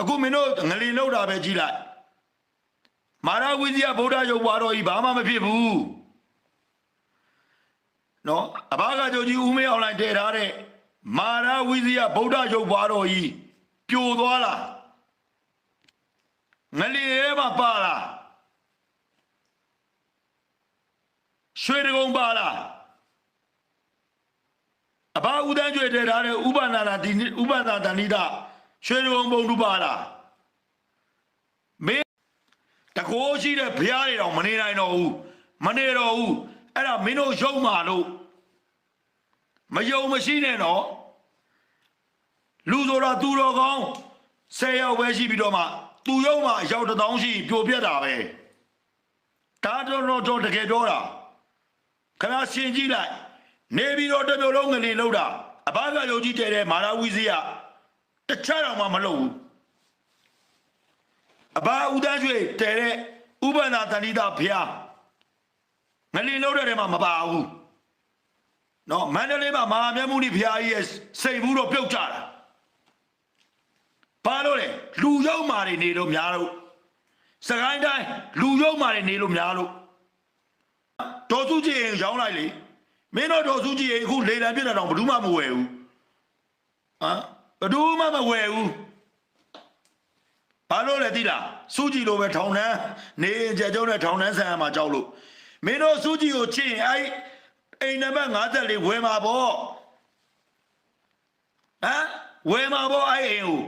အခုမင်းတို့ငလင်လောက်တာပဲကြည်လိုက်မာရဝိဇ္ဇာဗုဒ္ဓရုပ်ပွားတော်ကြီးဘာမှမဖြစ်ဘူးနော်အဘာကကြိုကြီးဦးမေအောင်လိုင်းတည်ထားတဲ့မာရဝိဇ္ဇာဗုဒ္ဓရုပ်ပွားတော်ကြီးပြိုသွားလားငလင်ရဲမှာပါလားရွှေတကုံပါလားအဘာဦးတန်းကျွေတည်ထားတဲ့ဥပနာနာဒီဥပနာတဏိတ ရွှေတကုံပုံတူပါလားမင်းတကိုးရှိတဲ့ဘုရားတွေတော့မနေနိုင်တော့ဘူးမနေတော့ဘူးအဲ့ဒါမင်းတို့ရုံမာလို့မယုံမရှိနဲ့တော့လူဆိုတာသူတော်ကောင်း၁၀ယောက်ပဲရှိပြီးတော့မှသူရုံမှာအယောက်တစ်တောင်းရှိပြိုပြက်တာပဲဒါတော့တော့တော့တကယ်တော့တာခဏရှင်းကြည့်လိုက်နေပြီးတော့တစ်မျိုးလုံးငလင်လောက်တာအဘကယုံကြည်တဲ့တဲ့မာရဝီစီက တခြားတော့မှမလုပ်ဘူးအဘဦးတန်းရွှေတဲတဲ့ဥပန္နာတဏိတာဘုရားငလင်လောက်တဲ့ထဲမှာမပါဘူးနော်မန္တလေးမှာမဟာမြတ်မုနိဘုရားကြီးရဲ့စိတ်ဘူးတော့ပြုတ်ကြတာဘာလို့လဲလူရောက်မာတွေနေလို့များလို့စကိုင်းတိုင်းလူရောက်မာတွေနေလို့များလို့ဒေါ်စုကြည်ရင်ရောင်းလိုက်လေမင်းတို့ဒေါ်စုကြည်ရင်အခုလေလံပြစ်တာတော့ဘယ်သူမှမဝယ်ဘူးဟမ် ဘယ်သူမှမဝယ်ဘူးဘာလို့လဲသိလားစုကြည်လိုပဲထောင်နှန်းနေရင်ကြဲကျုံးနဲ့ထောင်နှန်းဆန်ရမှာကြောက်လို့မင်းတို့စုကြည်ကိုချစ်ရင်အဲ့အိမ်နံပါတ်54ဝယ်မှာပေါ့ဟမ်ဝယ်မှာပေါ့အဲ့အိမ်ကို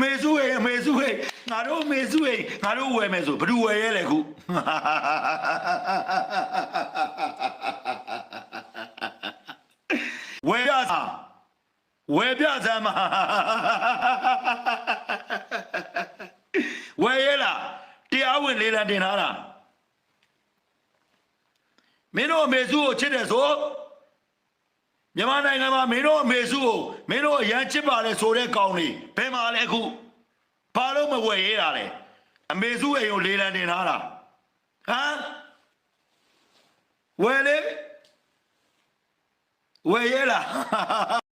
မေစုဟေမေစုဟေငါတို့မေစုဟေငါတို့ဝယ်မယ်ဆိုဘယ်သူဝယ်ရဲလဲခုဝယ်ပြစာ ဝယ်ပြစမ်းမဝယ်ရဲလားတရားဝင်လေးလံတင်ထားတာမင်းတို့အမေစုကိုချစ်တယ်ဆိုမြန်မာနိုင်ငံမှာမင်းတို့အမေစုကိုမင်းတို့အရန်ချစ်ပါလေဆိုတဲ့ကောင်လေးဘယ်မှာလဲအခုဘာလို့မဝယ်ရဲတာလဲအမေစုအိမ်ကိုလေးလံတင်ထားတာဟမ်ဝယ်လေဝယ်ရဲလား